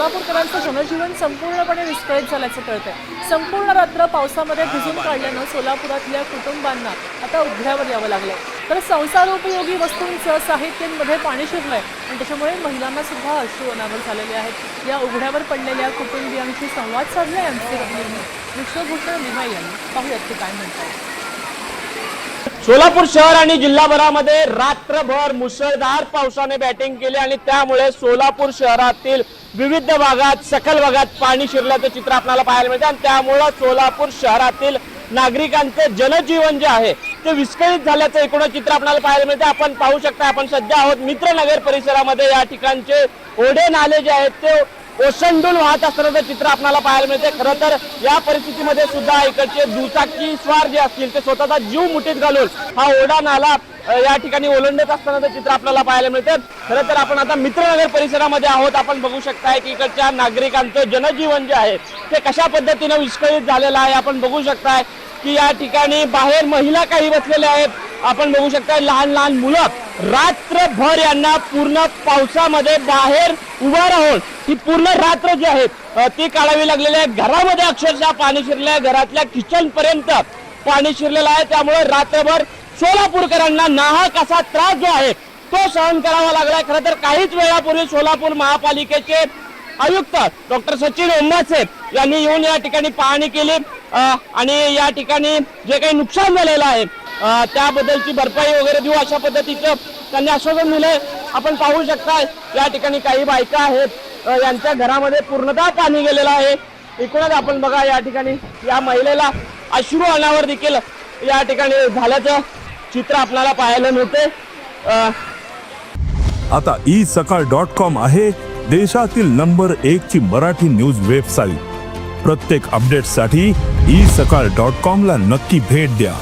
सोलापूरकरांचं जनजीवन संपूर्णपणे विस्कळीत झाल्याचं कळतंय. संपूर्ण रात्र पावसामध्ये भिजून काढल्यानं सोलापुरातल्या कुटुंबांना आता उघड्यावर यावं लागलंय. तर संसारोपयोगी वस्तूंचं साहित्यांमध्ये पाणी शिरलंय आणि त्याच्यामुळे महिलांना सुद्धा अश्रू अनावर झालेले आहेत. या उघड्यावर पडलेल्या कुटुंबियांशी संवाद साधलाय आमचे विश्वभूषण लिमाई यांनी. पाहूयात ते काय म्हणतात. सोलापूर शहर आणि जिल्हाभरामध्ये रात्रभर मुसळधार पावसाने बॅटिंग केली आणि त्यामुळे सोलापूर शहरातील विविध भागात सकल भागात पाणी शिरल्याचं चित्र आपल्याला पाहायला मिळतं. आणि त्यामुळं सोलापूर शहरातील नागरिकांचं जनजीवन जे आहे ते विस्कळीत झाल्याचं एकूण चित्र आपल्याला पाहायला मिळते. आपण पाहू शकता आपण सध्या आहोत मित्रनगर परिसरामध्ये. या ठिकाणचे ओढे नाले जे आहेत ते ओसंडून वाहत असतानाचं चित्र आपल्याला पाहायला मिळते खरं तर या परिस्थितीमध्ये सुद्धा इकडचे दुचाकी स्वार जे असतील ते स्वतःचा जीव मुठीत घालून हा ओढा नाला या ठिकाणी ओलंडत असतानाचं चित्र आपल्याला पाहायला मिळते. खरं तर आपण आता मित्रनगर परिसरामध्ये आहोत. आपण बघू शकताय की इकडच्या नागरिकांचं जनजीवन जे आहे ते कशा पद्धतीनं विस्कळीत झालेलं आहे? आपण बघू शकताय की या ठिकाणी बाहेर महिला काही बसलेल्या आहेत. आपण बघू शकता लहान लहान मुलं रात्रभर यांना पूर्ण पावसामध्ये बाहेर उभा राहून ही पूर्ण रात्र जी आहे ती काढावी लागलेली आहे घरामध्ये अक्षरशः पाणी शिरले घरातल्या किचन पर्यंत पाणी शिरलेलं आहे. त्यामुळे रात्रभर सोलापूरकरांना नाहक असा त्रास जो आहे तो सहन करावा लागलाय. खरं तर काहीच वेळापूर्वी सोलापूर महापालिकेचे आयुक्त डॉक्टर सचिन ओंबासे यांनी येऊन या ठिकाणी पाहणी केली. आणि या ठिकाणी जे काही नुकसान झालेलं आहे त्याबद्दलची भरपाई वगैरे देऊ अशा पद्धतीचं त्यांनी आश्वासन दिलंय. आपण पाहू शकता या ठिकाणी काही बायका आहेत. यांच्या घरामध्ये पूर्णतः पाणी गेलेलं आहे. एकूणच आपण बघा या ठिकाणी या महिलेला अश्रू आणावर देखील या ठिकाणी झाल्याचं चित्र आपल्याला पाहायला मिळते आता ई सकाळ डॉट कॉम आहे देशातील नंबर एक ची मराठी न्यूज वेबसाईट. प्रत्येक अपडेटसाठी ई सकाळ डॉट कॉम ला नक्की भेट द्या.